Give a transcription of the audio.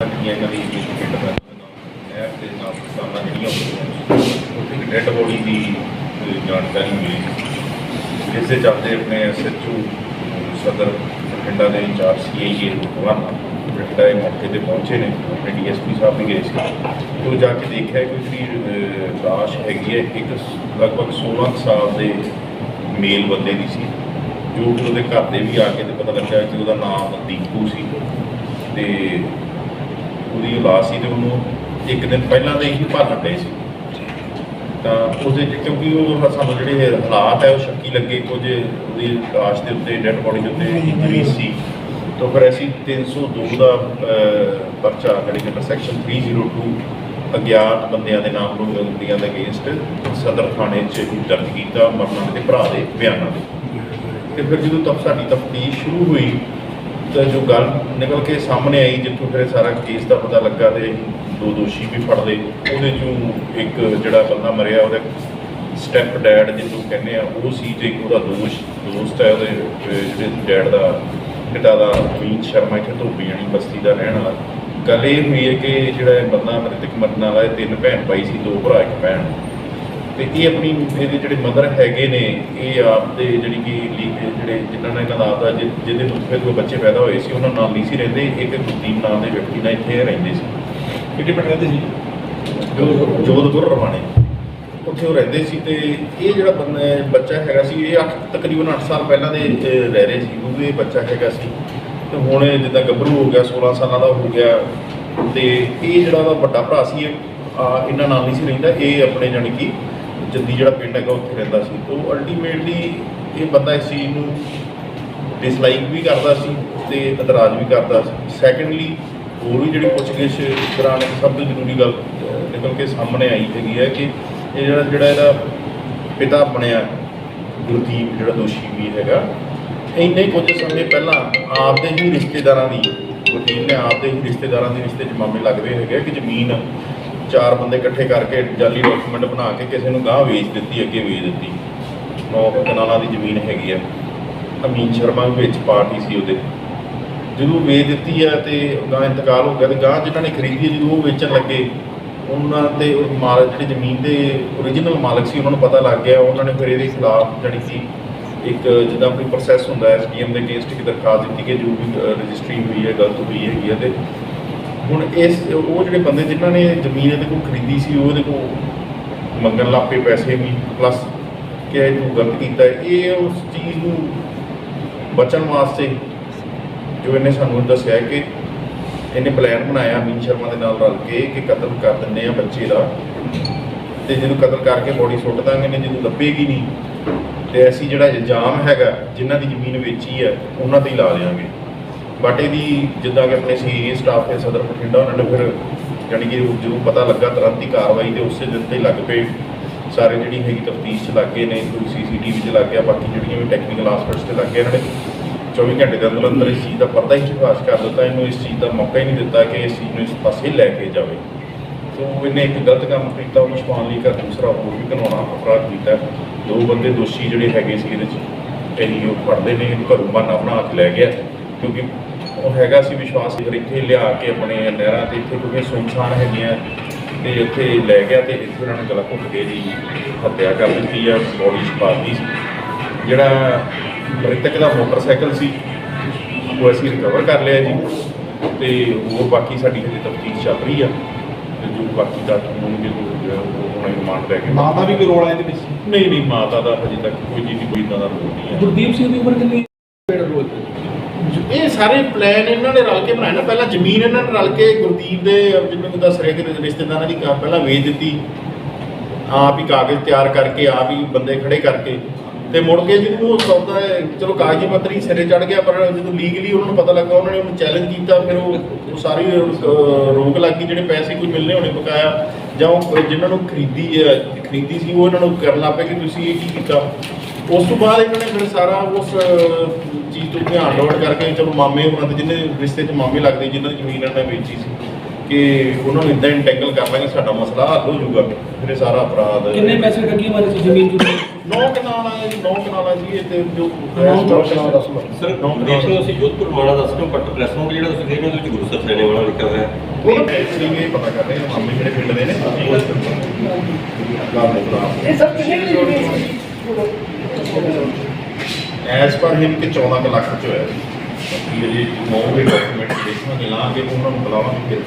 ਜਿਹੜੀਆਂ ਇਹਨਾਂ ਦੀ ਪਿੰਡ ਦਾ ਨਹਿਰ ਦੇ ਨਾਲ ਸਾਹਮਣੇ ਜਿਹੜੀਆਂ ਹੋਈਆਂ ਉੱਥੇ ਇੱਕ ਡੈੱਡ ਬੋਡੀ ਦੀ ਜਾਣਕਾਰੀ ਮਿਲੀ। ਜਿਸ ਦੇ ਚੱਲਦੇ ਆਪਣੇ ਐਸਐਚਓ ਸਦਰ ਬਠਿੰਡਾ ਦੇ ਇੰਚਾਰਜ ਸੀਆਈਏ ਰੂਪਵਾਨ ਬਠਿੰਡਾ ਇਹ ਮੌਕੇ ਤੇ ਪਹੁੰਚੇ ਨੇ, ਆਪਣੇ ਡੀਐਸਪੀ ਸਾਹਿਬ ਵੀ ਗਏ ਸੀ। ਉਹ ਜਾ ਕੇ ਦੇਖਿਆ ਕਿ ਜਿਹੜੀ ਲਾਸ਼ ਹੈਗੀ ਹੈ, ਇੱਕ ਲਗਭਗ 16 ਕੁ ਸਾਲ ਦੇ ਮੇਲ ਬੰਦੇ ਦੀ ਸੀ, ਜੋ ਉਹਦੇ ਘਰ ਦੇ ਵੀ ਆ ਕੇ ਤੇ ਪਤਾ ਲੱਗਿਆ ਕਿ ਉਹਦਾ ਨਾਮ ਦੀਪੂ ਸੀ। ਤੇ ਉਹਦੀ ਲਾਸ਼ ਸੀ ਤੇ ਉਹਨੂੰ ਇੱਕ ਦਿਨ ਪਹਿਲਾਂ ਦੇ ਹੀ ਭਾਲਣ ਡਏ ਸੀ। ਤਾਂ ਉਹਦੇ ਕਿਉਂਕਿ ਉਹ ਸਾਨੂੰ ਜਿਹੜੇ ਹਾਲਾਤ ਹੈ ਉਹ ਸ਼ੱਕੀ ਲੱਗੇ। ਕੁਝ ਉਹਦੀ ਲਾਸ਼ ਦੇ ਉੱਤੇ ਡੈੱਡ ਬੋਡੀ ਦੇ ਉੱਤੇ ਇੰਜਰੀ ਸੀ। ਤਾਂ ਫਿਰ ਅਸੀਂ 302 ਦਾ ਪਰਚਾ ਜਿਹੜੀ ਕਿ ਸੈਕਸ਼ਨ 302 ਅਗਿਆਤ ਬੰਦਿਆਂ ਦੇ ਨਾਮ ਨੂੰ ਬੰਦੀਆਂ ਦੇ ਅਗੇਂਸਟ ਸਦਰ ਥਾਣੇ 'ਚ ਹੀ ਦਰਜ ਕੀਤਾ ਮਰਨਾਂ ਦੇ ਭਰਾ ਦੇ ਬਿਆਨਾਂ ਦੇ। ਤੇ ਫਿਰ ਜਦੋਂ ਤੱਕ ਸਾਡੀ ਤਫਤੀਸ਼ ਸ਼ੁਰੂ ਹੋਈ ਤਾਂ ਜੋ ਗੱਲ ਨਿਕਲ ਕੇ ਸਾਹਮਣੇ ਆਈ, ਜਿੱਥੋਂ ਫਿਰ ਸਾਰਾ ਕੇਸ ਦਾ ਪਤਾ ਲੱਗਾ ਤੇ ਦੋ ਦੋਸ਼ੀ ਵੀ ਫੜ ਲਏ। ਉਹਦੇ ਚੋਂ ਇੱਕ ਜਿਹੜਾ ਬੰਦਾ ਮਰਿਆ, ਉਹਦੇ ਸਟੈਪ ਡੈਡ ਜਿਹਨੂੰ ਕਹਿੰਦੇ ਆ, ਉਹ ਸੀ ਤੇ ਇੱਕ ਉਹਦਾ ਦੋਸ਼, ਦੋਸਤ ਹੈ ਉਹਦੇ ਜਿਹੜੇ ਡੈਡ ਦਾ ਪਿਤਾ ਦਾ ਅਮੀਤ ਸ਼ਰਮਾ ਇੱਥੇ ਧੋਬੀ ਜਾਣੀ ਬਸਤੀ ਦਾ ਰਹਿਣ ਵਾਲਾ। ਗੱਲ ਇਹ ਹੋਈ ਹੈ ਕਿ ਜਿਹੜਾ ਬੰਦਾ ਮ੍ਰਿਤਕ ਮਰਨ ਵਾਲਾ ਇਹ ਤਿੰਨ ਭੈਣ ਭਾਈ ਸੀ, ਦੋ ਭਰਾ, ਇੱਕ ਭੈਣ। ਤੇ ਇਹ ਆਪਣੀ ਇਹਦੇ ਜਿਹੜੇ ਮਦਰ ਹੈਗੇ ਨੇ ਇਹ ਆਪ ਦੇ ਜਿਹੜੀ ਕਿ ਜਿਹੜੇ ਜਿਨ੍ਹਾਂ ਨੇ ਕਹਿੰਦਾ ਆਪਦਾ ਜਿਹਦੇ ਨੁਤਫੇ ਤੋਂ ਬੱਚੇ ਪੈਦਾ ਹੋਏ ਸੀ ਉਹਨਾਂ ਨਾਲ ਨਹੀਂ ਸੀ ਰਹਿੰਦੇ ਇੱਕ ਗੁਰਦੀਪ ਨਾਮ ਦੇ ਵਿਅਕਤੀ ਨਾਲ ਇੱਥੇ ਰਹਿੰਦੇ ਸੀ। ਕਿਹੜੇ ਪਿੰਡ ਰਹਿੰਦੇ ਸੀ? ਜੋਧਪੁਰ ਰਵਾਣੇ। ਉੱਥੇ ਉਹ ਰਹਿੰਦੇ ਸੀ ਤੇ ਇਹ ਜਿਹੜਾ ਬੰਦਾ ਬੱਚਾ ਹੈਗਾ ਸੀ ਇਹ ਅੱਠ ਤਕਰੀਬਨ 8 ਸਾਲ ਪਹਿਲਾਂ ਦੇ ਰਹਿ ਰਹੇ ਸੀ ਕਿਉਂਕਿ ਇਹ ਬੱਚਾ ਹੈਗਾ ਸੀ। ਤੇ ਹੁਣ ਜਿੱਦਾਂ ਗੱਭਰੂ ਹੋ ਗਿਆ 16 ਸਾਲਾਂ ਦਾ ਹੋ ਗਿਆ। ਤੇ ਇਹ ਜਿਹੜਾ ਵੱਡਾ ਭਰਾ ਸੀ ਇਹਨਾਂ ਨਾਲ ਨਹੀਂ ਸੀ ਰਹਿੰਦਾ ਇਹ ਆਪਣੇ ਜਾਣੀ ਕਿ ਜੱਦੀ ਜਿਹੜਾ ਪਿੰਡ ਹੈਗਾ ਉੱਥੇ ਰਹਿੰਦਾ ਸੀ। ਉਹ ਅਲਟੀਮੇਟਲੀ ਇਹ ਬੰਦਾ ਇਸ ਚੀਜ਼ ਨੂੰ ਡਿਸਲਾਈਕ ਵੀ ਕਰਦਾ ਸੀ ਤੇ ਇਤਰਾਜ਼ ਵੀ ਕਰਦਾ ਸੀ। ਸੈਕੰਡਲੀ ਹੋਰ ਵੀ ਜਿਹੜੀ ਪੁੱਛਗਿੱਛ ਦੌਰਾਨ ਇੱਕ ਸਭ ਤੋਂ ਜ਼ਰੂਰੀ ਗੱਲ ਨਿਕਲ ਕੇ ਸਾਹਮਣੇ ਆਈ ਹੈਗੀ ਹੈ ਕਿ ਇਹ ਜਿਹੜਾ ਜਿਹੜਾ ਇਹਦਾ ਪਿਤਾ ਬਣਿਆ, ਗੁਰਦੀਪ ਜਿਹੜਾ ਦੋਸ਼ੀ ਵੀ ਹੈਗਾ, ਇੰਨੇ ਕੁਝ ਸਮੇਂ ਪਹਿਲਾਂ ਆਪਦੇ ਹੀ ਰਿਸ਼ਤੇਦਾਰਾਂ ਦੀ, ਗੁਰਦੀਪ ਨੇ ਆਪਦੇ ਹੀ ਰਿਸ਼ਤੇਦਾਰਾਂ ਦੇ ਰਿਸ਼ਤੇ 'ਚ ਮਾਮਲੇ ਲੱਗਦੇ ਹੈਗੇ ਕਿ ਜ਼ਮੀਨ ਚਾਰ ਬੰਦੇ ਇਕੱਠੇ ਕਰਕੇ ਜਾਲੀ ਡਾਕੂਮੈਂਟ ਬਣਾ ਕੇ ਕਿਸੇ ਨੂੰ ਗਾਹ ਵੇਚ ਦਿੱਤੀ ਅੱਗੇ ਵੇਚ ਦਿੱਤੀ। ਨੌ ਕਨਾਲਾਂ ਦੀ ਜ਼ਮੀਨ ਹੈਗੀ ਆ। ਅਮੀਨ ਸ਼ਰਮਾ ਵੀ ਵਿੱਚ ਪਾਰਟੀ ਸੀ ਉਹਦੇ। ਜਦੋਂ ਵੇਚ ਦਿੱਤੀ ਆ ਤੇ ਗਾਂ ਇੰਤਕਾਲ ਹੋ ਗਿਆ ਤੇ ਗਾਂ ਜਿਨ੍ਹਾਂ ਨੇ ਖਰੀਦੀ ਆ, ਜਦੋਂ ਉਹ ਵੇਚਣ ਲੱਗੇ ਉਹਨਾਂ ਤੇ ਉਹ ਮਾਲਕ ਜਿਹੜੀ ਜ਼ਮੀਨ ਦੇ ਓਰੀਜਨਲ ਮਾਲਕ ਸੀ ਉਹਨਾਂ ਨੂੰ ਪਤਾ ਲੱਗ ਗਿਆ ਉਹਨਾਂ ਨੇ ਫਿਰ ਇਹਦੇ ਖਿਲਾਫ ਜਾਣੀ ਸੀ ਇੱਕ ਜਿੱਦਾਂ ਕੋਈ ਪ੍ਰੋਸੈਸ ਹੁੰਦਾ ਹੈ ਐਸਡੀਐਮ ਦੇ ਅਗੇਂਸਟ ਇੱਕ ਦਰਖਾਸਤ ਦਿੱਤੀ ਕਿ ਜੋ ਵੀ ਰਜਿਸਟਰੀ ਹੋਈ ਹੈ ਗਲਤ ਹੋਈ ਹੈਗੀ ਹੈ ਤੇ ਹੁਣ ਇਸ, ਉਹ ਜਿਹੜੇ ਬੰਦੇ ਜਿਨ੍ਹਾਂ ਨੇ ਜ਼ਮੀਨ ਇਹਦੇ ਕੋਲ ਖਰੀਦੀ ਸੀ, ਉਹ ਇਹਦੇ ਕੋਲ ਮੰਗਣ ਲੱਗ ਪਏ ਪੈਸੇ ਵੀ ਪਲੱਸ ਕਿ ਇਹ ਜੋ ਗਲਤ ਕੀਤਾ ਇਹ ਉਸ ਚੀਜ਼ ਨੂੰ ਬਚਣ ਵਾਸਤੇ ਜੋ ਇਹਨੇ ਸਾਨੂੰ ਦੱਸਿਆ ਕਿ ਇਹਨੇ ਪਲਾਨ ਬਣਾਇਆ ਅਮੀਨ ਸ਼ਰਮਾ ਦੇ ਨਾਲ ਰਲ ਕੇ ਕਿ ਕਤਲ ਕਰ ਦਿੰਦੇ ਆ ਬੱਚੇ ਦਾ। ਤੇ ਜਦੋਂ ਕਤਲ ਕਰਕੇ ਬੋਡੀ ਸੁੱਟ ਦਾਂਗੇ ਨੇ ਜਦੋਂ ਲੱਭੇਗੀ ਨਹੀਂ, ਤੇ ਐਸੀ ਜਿਹੜਾ ਇਲਜ਼ਾਮ ਹੈਗਾ, ਜਿਨ੍ਹਾਂ ਦੀ ਜ਼ਮੀਨ ਵੇਚੀ ਹੈ, ਉਹਨਾਂ ਤੇ ਹੀ ਲਾ ਲਿਆਂਗੇ ਬਟ ਇਹਦੀ ਜਿੱਦਾਂ ਕਿ ਆਪਣੇ ਸੀਏ ਸਟਾਫ ਹੈ ਸਦਰ ਬਠਿੰਡਾ ਉਹਨਾਂ ਨੇ ਫਿਰ ਜਾਣੀ ਕਿ ਜਦੋਂ ਪਤਾ ਲੱਗਾ ਤੁਰੰਤ ਹੀ ਕਾਰਵਾਈ ਤੇ ਉਸੇ ਦਿਨ ਤੇ ਲੱਗ ਪਏ। ਸਾਰੇ ਜਿਹੜੀ ਹੈਗੀ ਤਫਤੀਸ਼ ਚ ਲੱਗ ਗਏ ਨੇ, ਕੋਈ ਸੀਸੀਟੀਵੀ ਚ ਲੱਗ ਗਿਆ, ਬਾਕੀ ਜਿਹੜੀਆਂ ਵੀ ਟੈਕਨੀਕਲ ਆਸਪੈਕਟਸ ਤੇ ਲੱਗ ਗਏ ਇਹਨਾਂ ਨੇ 24 ਘੰਟੇ ਦੇ ਅੰਦਰ ਅੰਦਰ ਇਸ ਚੀਜ਼ ਦਾ ਪਰਦਾ ਹੀ ਫਾਸ਼ ਕਰ ਦਿੱਤਾ। ਇਹਨੂੰ ਇਸ ਚੀਜ਼ ਦਾ ਮੌਕਾ ਹੀ ਨਹੀਂ ਦਿੱਤਾ ਕਿ ਇਸ ਚੀਜ਼ ਨੂੰ ਇਸ ਪਾਸੇ ਲੈ ਕੇ ਜਾਵੇ। ਸੋ ਇਹਨੇ ਇੱਕ ਗਲਤ ਕੰਮ ਕੀਤਾ, ਉਹਨੂੰ ਛੁਪਾਉਣ ਲਈ ਕਰ ਦੂਸਰਾ ਹੋਰ ਵੀ ਘਿਨਾਉਣਾ ਅਪਰਾਧ ਕੀਤਾ। ਦੋ ਬੰਦੇ ਦੋਸ਼ੀ ਜਿਹੜੇ ਹੈਗੇ ਸੀ ਇਹਦੇ ਚ, ਇਹੀ ਉਹ ਫੜਦੇ ਨੇ ਘਰੋਂ ਬਹਾਨਾ ਬਣਾ ਕੇ ਲੈ ਗਿਆ, ਕਿਉਂਕਿ ਉਹ ਹੈਗਾ ਸੀ ਵਿਸ਼ਵਾਸ ਫਿਰ ਇੱਥੇ ਲਿਆ ਕੇ ਆਪਣੇ ਨਹਿਰਾਂ ਤੇ ਇੱਥੇ ਕਿਉਂਕਿ ਸੁਨਸਾਨ ਹੈਗੀਆਂ ਤੇ ਇੱਥੇ ਲੈ ਗਿਆ ਤੇ ਇੱਥੇ ਉਹਨਾਂ ਨੇ ਗਲਾ ਘੁੱਟ ਕੇ ਜੀ ਹੱਤਿਆ ਕਰ ਦਿੱਤੀ ਆ ਬੋਡੀ ਛਪਾਤੀ ਸੀ। ਜਿਹੜਾ ਮ੍ਰਿਤਕ ਦਾ ਮੋਟਰਸਾਈਕਲ ਸੀ ਉਹ ਅਸੀਂ ਰਿਕਵਰ ਕਰ ਲਿਆ ਜੀ ਤੇ ਹੋਰ ਬਾਕੀ ਸਾਡੀ ਹਜੇ ਤਫਤੀਸ਼ ਚੱਲ ਰਹੀ ਆ ਤੇ ਜੋ ਬਾਕੀ ਦਾ ਹੋਣਗੇ ਜੋ ਉਹ ਹੁਣ ਰਿਮਾਂਡ ਲੈ ਕੇ। ਮਾਂ ਦਾ ਵੀ ਕੋਈ ਰੋਲ ਹੈ ਇਹਦੇ ਵਿੱਚ ਨਹੀਂ ਨਹੀਂ ਮਾਤਾ ਦਾ ਹਜੇ ਤੱਕ ਕੋਈ ਜੀ ਕੋਈ ਇਦਾਂ ਦਾ ਰੋਲ ਨਹੀਂ ਹੈ ਗੁਰਦੀਪ ਸਿੰਘ ਦੀ ਉਮਰ ਕਿੰਨੀ ਹੈ? ਰੋਲ ਇਹ ਸਾਰੇ ਪਲਾਨ ਇਹਨਾਂ ਨੇ ਰਲ ਕੇ ਬਣਾਏ ਨਾ। ਪਹਿਲਾਂ ਜ਼ਮੀਨ ਇਹਨਾਂ ਨੇ ਰਲ ਕੇ ਗੁਰਦੀਪ ਦੇ ਜਿਵੇਂ ਕਿ ਦੱਸ ਰਹੇ ਕਿ ਰਿਸ਼ਤੇਦਾਰਾਂ ਦੀ ਕਾ, ਪਹਿਲਾਂ ਵੇਚ ਦਿੱਤੀ। ਆਪ ਹੀ ਕਾਗਜ਼ ਤਿਆਰ ਕਰਕੇ, ਆਪ ਹੀ ਬੰਦੇ ਖੜੇ ਕਰਕੇ। ਤੇ ਮੁੜ ਕੇ ਜਦੋਂ ਉਹ ਸੌਦਾ ਚਲੋ ਕਾਗਜ਼ੀ ਪੱਤਰੀ ਸਿਰੇ ਚੜ ਗਿਆ, ਪਰ ਜਦੋਂ ਲੀਗਲੀ ਉਹਨਾਂ ਨੂੰ ਪਤਾ ਲੱਗਾ, ਉਹਨਾਂ ਨੇ ਉਹਨੂੰ ਚੈਲੰਜ ਕੀਤਾ, ਫਿਰ ਉਹ ਸਾਰੀ ਰੋਕ ਲੱਗ ਗਈ, ਜਿਹੜੇ ਪੈਸੇ ਕੋਈ ਮਿਲਨੇ ਹੋਣੇ ਪਕਾਇਆ, ਜਾਂ ਉਹ ਜਿਨ੍ਹਾਂ ਨੂੰ ਖਰੀਦੀ ਹੈ ਖਰੀਦੀ ਸੀ, ਉਹ ਇਹਨਾਂ ਨੂੰ ਕਰਨ ਲੱਗ ਪਏ ਕਿ ਤੁਸੀਂ ਇਹ ਕੀ ਕੀਤਾ। ਉਸ ਤੋਂ ਬਾਅਦ ਇਹਨਾਂ ਨੇ ਫਿਰ ਸਾਰਾ ਉਸ ਚੀਜ਼ ਤੋਂ ਧਿਆਨ ਡਾਵਟ ਕਰਕੇ ਚਲੋ ਮਾਮੇ ਉਹਨਾਂ ਦੇ ਜਿਹਨੇ ਰਿਸ਼ਤੇ 'ਚ ਮਾਮੇ ਲੱਗਦੇ ਜਿਨ੍ਹਾਂ ਦੀ ਜ਼ਮੀਨ ਇਹਨਾਂ ਨੇ ਵੇਚੀ ਸੀ ਕਿ ਉਹਨਾਂ ਨੂੰ ਇਦਾਂ ਇੰਟੈਂਗਲ ਕਰ ਲਾਂਗੇ ਸਾਡਾ ਮਸਲਾ ਹੱਲ ਹੋ ਜਾਊਗਾ ਫਿਰ ਇਹ ਸਾਰਾ ਅਪਰਾਧ ਕਿੰਨੇ ਪੈਸੇ ਠੱਗੀ ਮਾਰੇ ਸੀ ਜ਼ਮੀਨ ਜੁ ਨੌ ਕਨਾਲ ਜੀ ਨੌ ਕਨਾਲ ਜੀ ਇਹ ਤੇ ਜੋ ਨੌ ਕਨਾਲ ਦੱਸ ਲਓ। ਸਰ ਦੇਖ ਅਸੀਂ ਜੋਧਪੁਰ ਮਾਣਾ ਦੱਸ ਰਹੇ ਹਾਂ ਪ੍ਰੈਸ ਨੋਟ ਜਿਹੜਾ ਤੁਸੀਂ ਦੇਖ ਰਹੇ ਹੋ ਉਹਦੇ ਵਿੱਚ ਗੁਰੂ ਸਾਹਿਬ ਸੈਣੇ ਵਾਲਾ ਲਿਖਿਆ ਹੋਇਆ ਹੈ। ਉਹ ਪੈਸੇ ਵੀ ਪਤਾ ਕਰ ਰਹੇ ਹਾਂ ਮਾਮੇ ਪਿੰਡ ਦੇ ਨੇ। ਇਹ ਸਭ ਕਿੰਨੇ ਐਸ ਪਰ ਹਿਮ ਕਿ 14 ਕੁ ਲੱਖ ਚ ਹੋਇਆ ਜੀ ਬਾਕੀ ਜਿਹੜੇ ਨੌ ਡਾਕੂਮੈਂਟ ਦੇਖਾਂਗੇ, ਲਾਂਗੇ, ਉਹਨਾਂ ਨੂੰ ਬੁਲਾਵਾਂਗੇ ਫਿਰ।